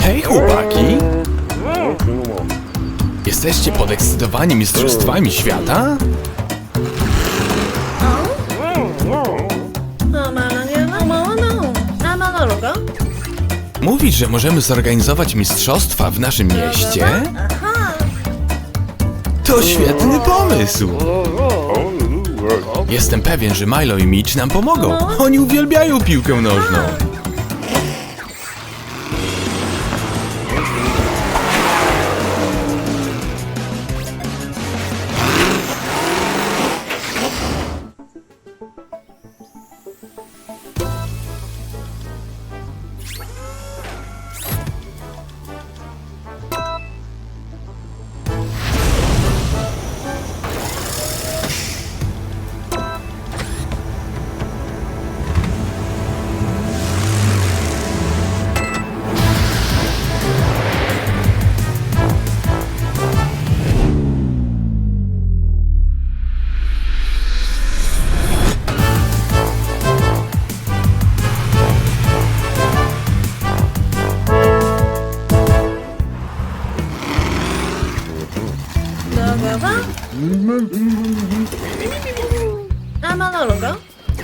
Hej chłopaki! Jesteście podekscytowani mistrzostwami świata? Mówisz, że możemy zorganizować mistrzostwa w naszym mieście? To świetny pomysł! Jestem pewien, że Milo i Mitch nam pomogą. Oni uwielbiają piłkę nożną.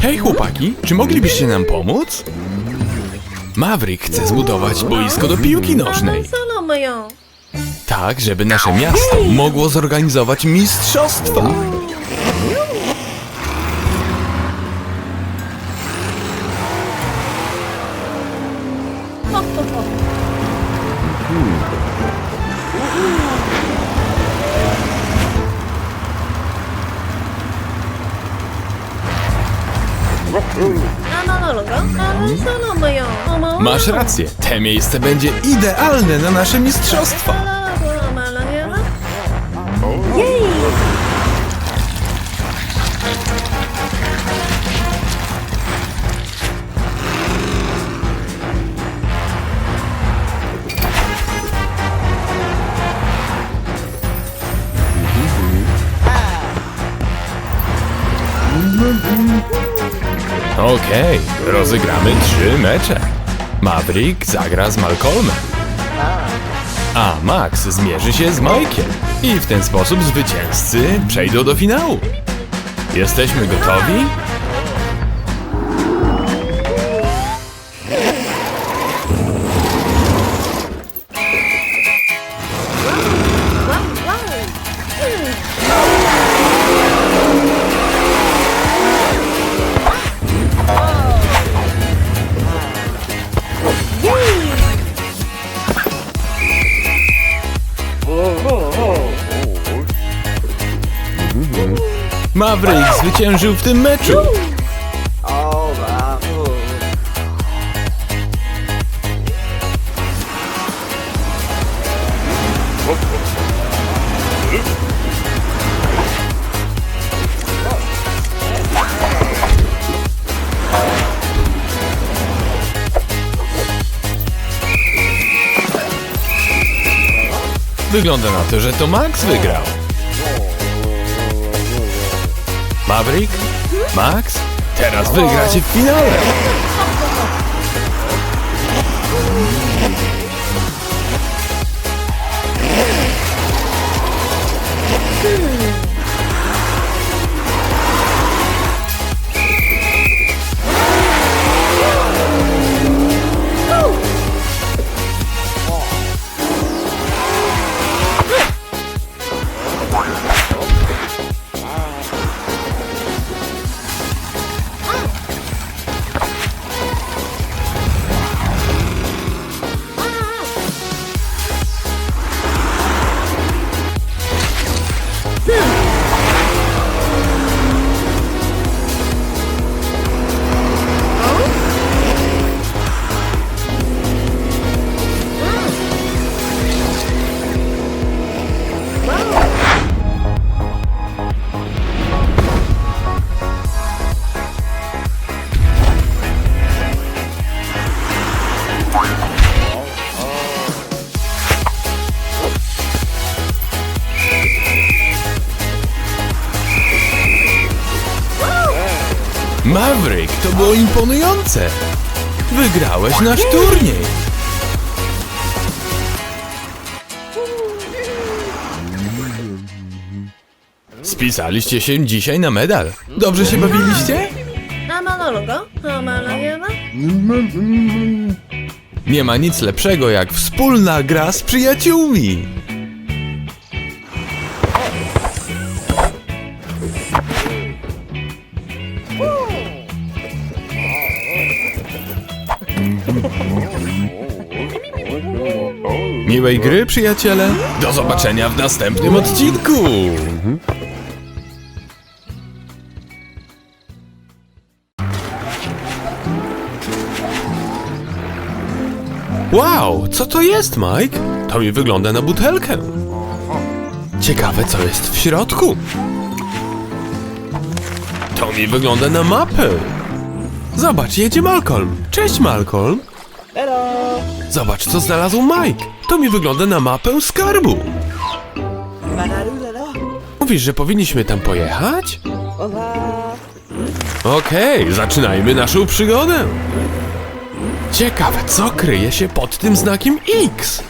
Hej chłopaki, czy moglibyście nam pomóc? Maverick chce zbudować boisko do piłki nożnej. Tak, żeby nasze miasto mogło zorganizować mistrzostwa. Masz rację, te miejsce będzie idealne na nasze mistrzostwa. Okej, rozegramy trzy mecze. Maverick zagra z Malcolmem. A Max zmierzy się z Mike'iem. I w ten sposób zwycięzcy przejdą do finału. Jesteśmy gotowi? Maverick zwyciężył w tym meczu. Wygląda na to, że to Max wygrał. Maverick? Max? Teraz wygracie w finale! Maverick, to było imponujące! Wygrałeś nasz turniej! Spisaliście się dzisiaj na medal. Dobrze się bawiliście? Nie ma nic lepszego jak wspólna gra z przyjaciółmi. Miłej gry, przyjaciele. Do zobaczenia w następnym odcinku. Wow, co to jest, Mike? To mi wygląda na butelkę. Ciekawe, co jest w środku. To mi wygląda na mapę. Zobacz, jedzie Malcolm. Cześć, Malcolm. Zobacz, co znalazł Mike. To mi wygląda na mapę skarbu. Mówisz, że powinniśmy tam pojechać? Okej, zaczynajmy naszą przygodę. Ciekawe, co kryje się pod tym znakiem X?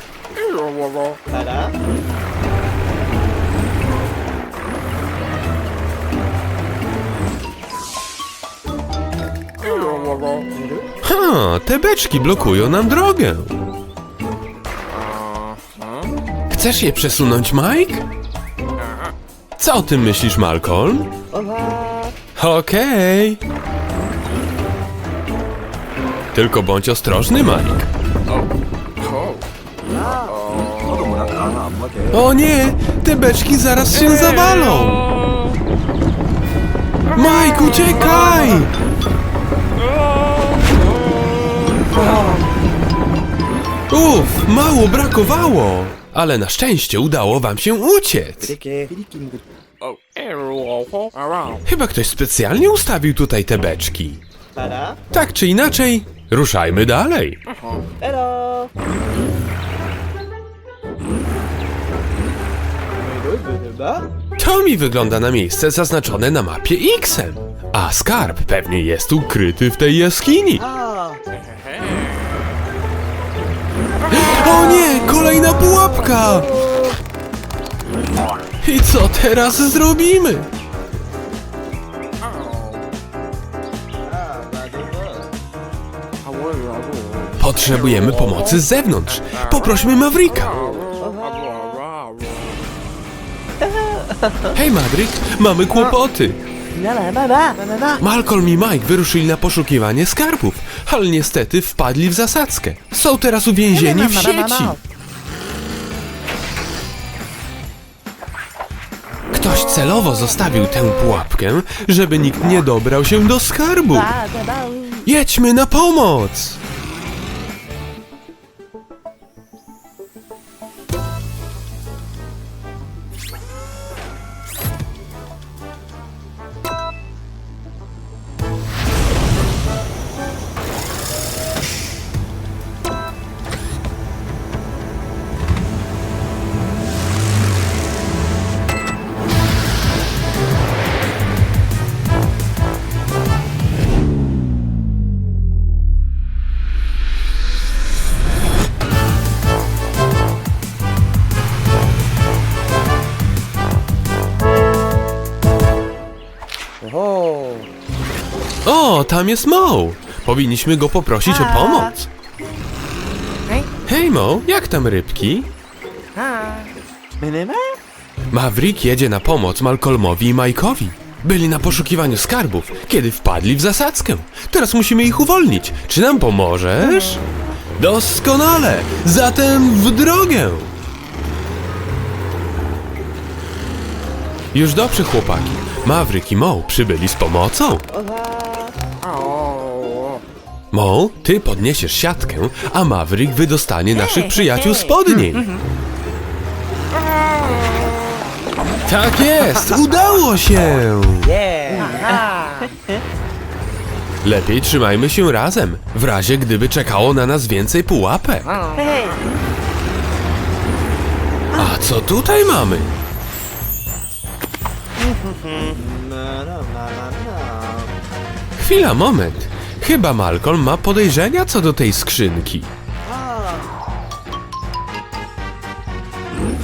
Ha, te beczki blokują nam drogę. Chcesz je przesunąć, Mike? Co o tym myślisz, Malcolm? Okej. Tylko bądź ostrożny, Mike. O nie, te beczki zaraz się zawalą. Mike, uciekaj! Uff, mało brakowało. Ale na szczęście udało wam się uciec. Chyba ktoś specjalnie ustawił tutaj te beczki. Tak czy inaczej, ruszajmy dalej. To mi wygląda na miejsce zaznaczone na mapie X-em. A skarb pewnie jest ukryty w tej jaskini. O nie, kolejna pułapka! I co teraz zrobimy? Potrzebujemy pomocy z zewnątrz. Poprośmy Mavrika. Hej Maverick, mamy kłopoty. Malcolm i Mike wyruszyli na poszukiwanie skarbów, ale niestety wpadli w zasadzkę. Są teraz uwięzieni w sieci. Ktoś celowo zostawił tę pułapkę, żeby nikt nie dobrał się do skarbu. Jedźmy na pomoc! Tam jest Mo! Powinniśmy go poprosić o pomoc. Hej Mo, jak tam rybki? Maverick jedzie na pomoc Malcolmowi i Mike'owi. Byli na poszukiwaniu skarbów, kiedy wpadli w zasadzkę. Teraz musimy ich uwolnić. Czy nam pomożesz? Doskonale! Zatem w drogę! Już dobrze, chłopaki. Maverick i Mo przybyli z pomocą. Mo, ty podniesiesz siatkę, a Maverick wydostanie naszych przyjaciół spod niej. Tak jest! Udało się! Lepiej trzymajmy się razem, w razie gdyby czekało na nas więcej pułapek. A co tutaj mamy? Chwila, moment. Chyba Malcolm ma podejrzenia co do tej skrzynki.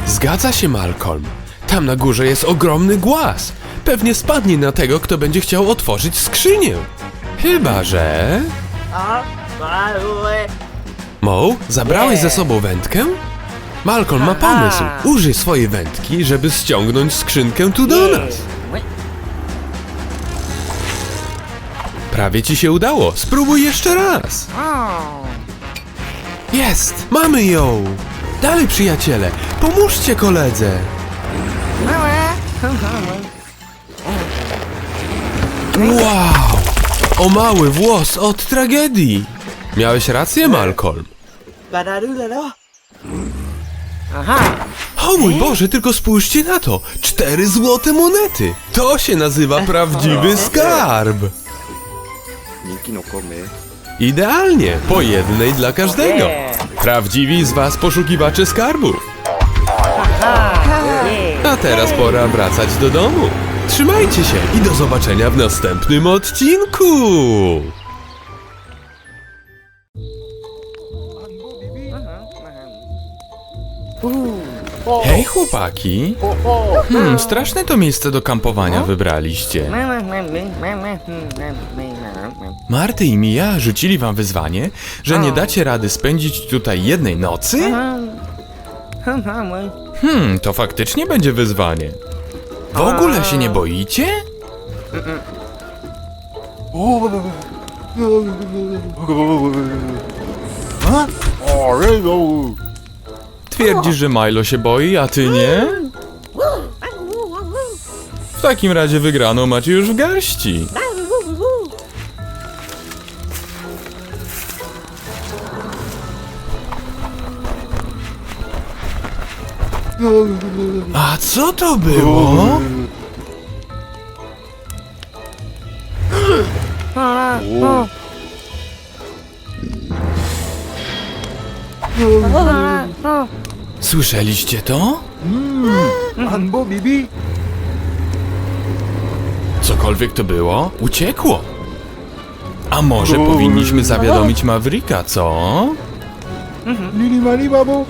Zgadza się, Malcolm. Tam na górze jest ogromny głaz. Pewnie spadnie na tego, kto będzie chciał otworzyć skrzynię. Chyba, że... Mo, zabrałeś ze sobą wędkę? Malcolm ma pomysł. Użyj swojej wędki, żeby ściągnąć skrzynkę tu do nas. Prawie ci się udało. Spróbuj jeszcze raz. Jest! Mamy ją! Dalej, przyjaciele! Pomóżcie koledze! Wow! O mały włos od tragedii! Miałeś rację, Malcolm. O mój Boże, tylko spójrzcie na to! Cztery złote monety! To się nazywa prawdziwy skarb! No Idealnie, po jednej dla każdego. Prawdziwi z was poszukiwacze skarbów. A teraz pora wracać do domu. Trzymajcie się i do zobaczenia w następnym odcinku. Hej chłopaki! Hmm, straszne to miejsce do kampowania wybraliście. Marty i Mia rzucili wam wyzwanie, że nie dacie rady spędzić tutaj jednej nocy? Hmm, to faktycznie będzie wyzwanie. W ogóle się nie boicie? Twierdzisz, że Milo się boi, a ty nie? W takim razie wygraną macie już w garści. A co to było? Słyszeliście to? Hmm. Pan Bobby B. Cokolwiek to było, uciekło. A może powinniśmy zawiadomić Mavericka, co? Mini Mani Babo.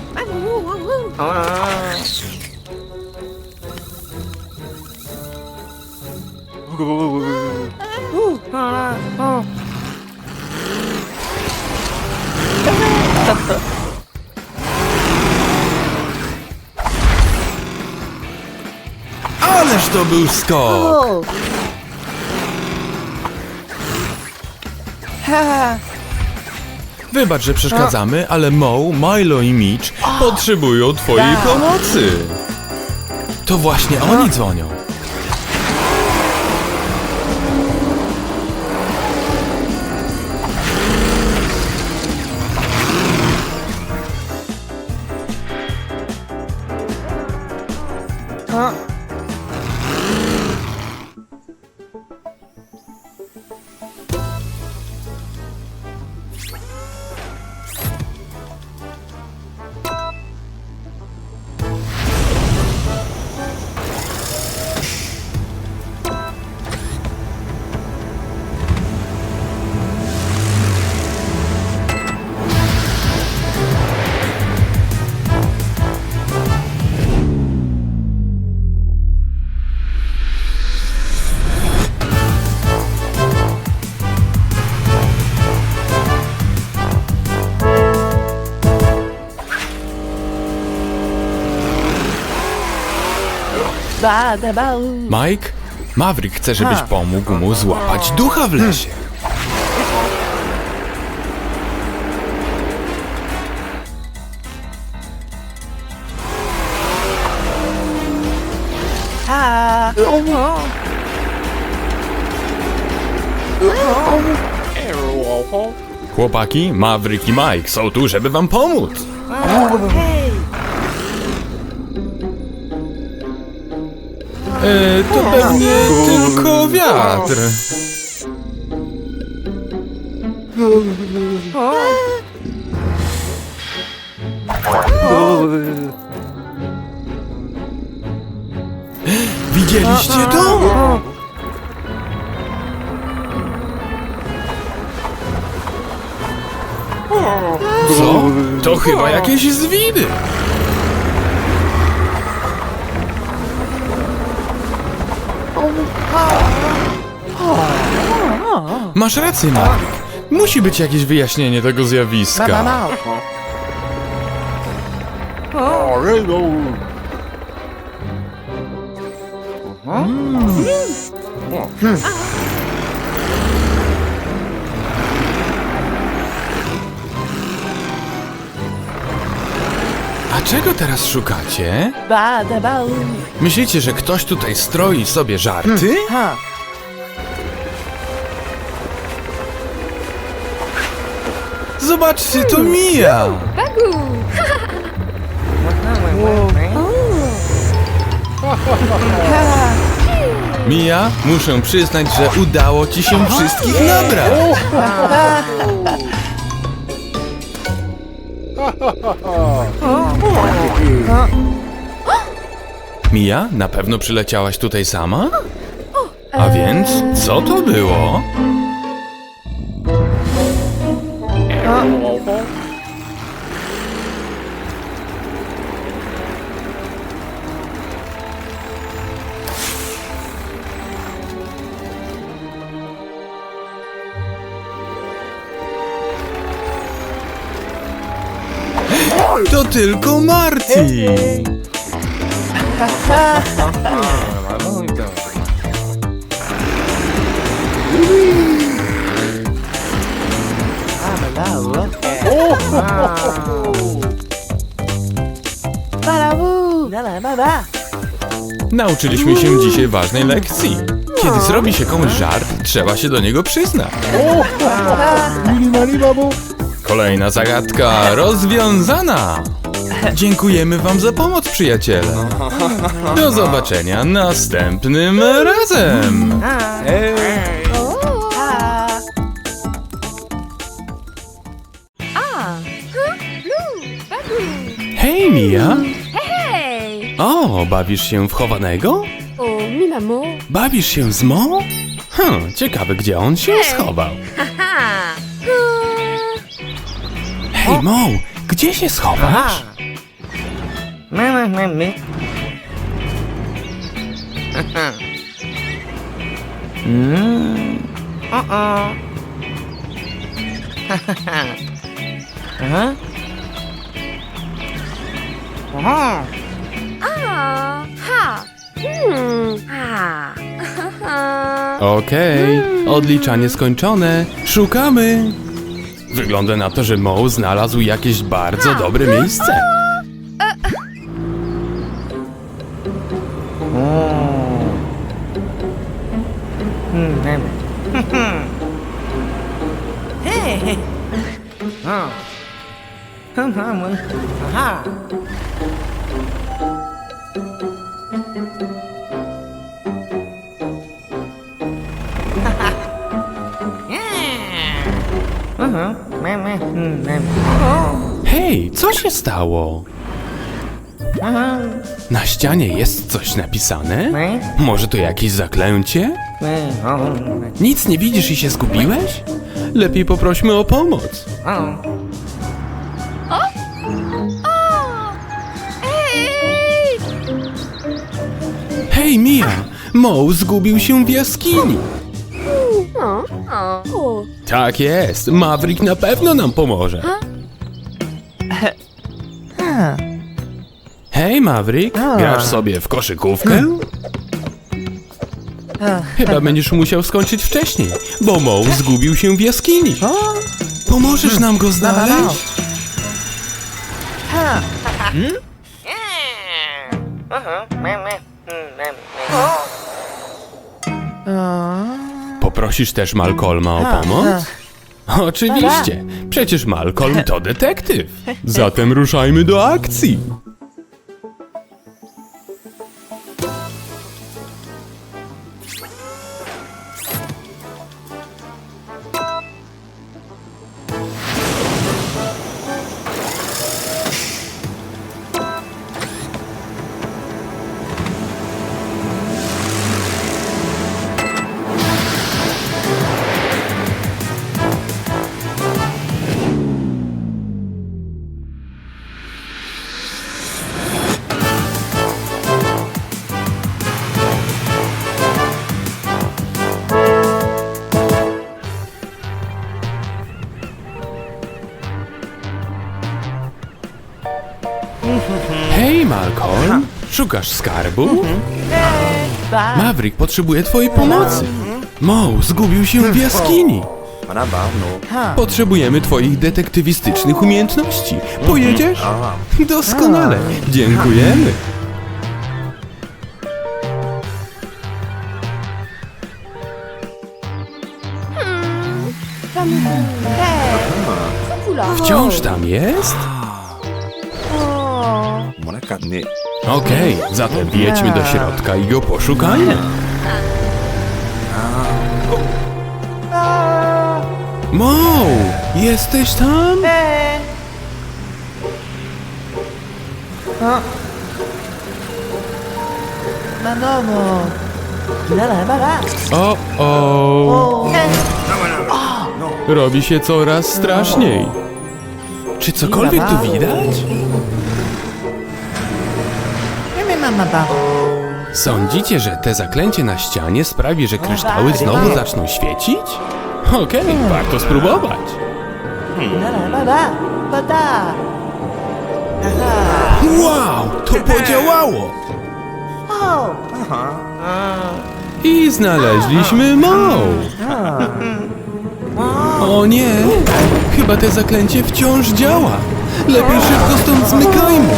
Ależ to był skok! Wybacz, że przeszkadzamy, ale Mo, Milo i Mitch potrzebują twojej pomocy. To właśnie oni dzwonią. Mike, Maverick chce, żebyś pomógł mu złapać ducha w lesie. Chłopaki, Maverick i Mike są tu, żeby wam pomóc. E, to pewnie tylko wiatr. Widzieliście to? Co? To chyba jakieś zwiny. Masz rację, Maverick. Musi być jakieś wyjaśnienie tego zjawiska. Alright, A czego teraz szukacie? Ba, da, ba, u. Myślicie, że ktoś tutaj stroi sobie żarty? Ha. Zobaczcie, to Mia! Bagu! Mia, muszę przyznać, że udało ci się wszystkich nabrać. Mia, na pewno przyleciałaś tutaj sama? A więc, co to było? To tylko Marty! Nauczyliśmy się dzisiaj ważnej lekcji. Kiedy zrobi się komuś żart, trzeba się do niego przyznać. Malibabu. Kolejna zagadka rozwiązana! Dziękujemy wam za pomoc, przyjaciele. Do zobaczenia następnym razem. Hej, Mia. Hej! O, bawisz się w chowanego? O, mi mamo! Bawisz się z Mo? Hm, ciekawe, gdzie on się schował. Hej, Mo, gdzie się schowasz? Me, me. Mm. Uh-uh. Aha. Aha. A! Ha! Hmm! A! Haha! Okej, odliczanie skończone. Szukamy. Wygląda na to, że Mo znalazł jakieś bardzo dobre miejsce. Hej, co się stało? Na ścianie jest coś napisane? Może to jakieś zaklęcie? Nic nie widzisz i się zgubiłeś? Lepiej poprośmy o pomoc. Ej! Hej, Mia! Mo zgubił się w jaskini. O! O! O! Tak jest, Maverick na pewno nam pomoże. Hej, Maverick, A. grasz sobie w koszykówkę? Chyba będziesz musiał skończyć wcześniej, bo Mo zgubił się w jaskini. O. Pomożesz nam go znaleźć? Ha. Hmm? Hmm. Poprosisz też Malcolma o pomoc? Oczywiście, przecież Malcolm to detektyw. Zatem ruszajmy do akcji. Malcolm! Szukasz skarbu? Maverick potrzebuje twojej pomocy. Mo zgubił się w jaskini. Potrzebujemy twoich detektywistycznych umiejętności. Pojedziesz? Doskonale. Dziękujemy. Wciąż tam jest? Ni. Okej, zatem jedźmy do środka i go poszukajmy. Mo, jesteś tam? Manono. Ginala, bara. O, o. Robi się coraz straszniej. Czy cokolwiek tu widać? Sądzicie, że te zaklęcie na ścianie sprawi, że kryształy znowu zaczną świecić? Okej, warto spróbować. Wow, to podziałało! O. I znaleźliśmy Mo! O nie! Chyba te zaklęcie wciąż działa! Lepiej szybko stąd zmykajmy!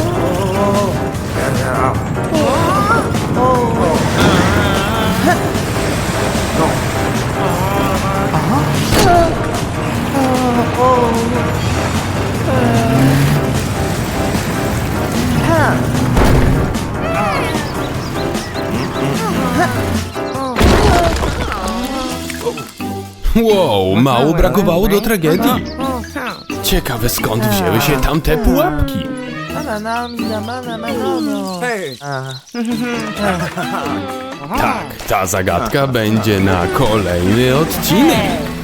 Wow, mało brakowało do tragedii. Ciekawe skąd wzięły się tamte pułapki. Mana, manono. Tak, ta zagadka będzie na kolejny odcinek.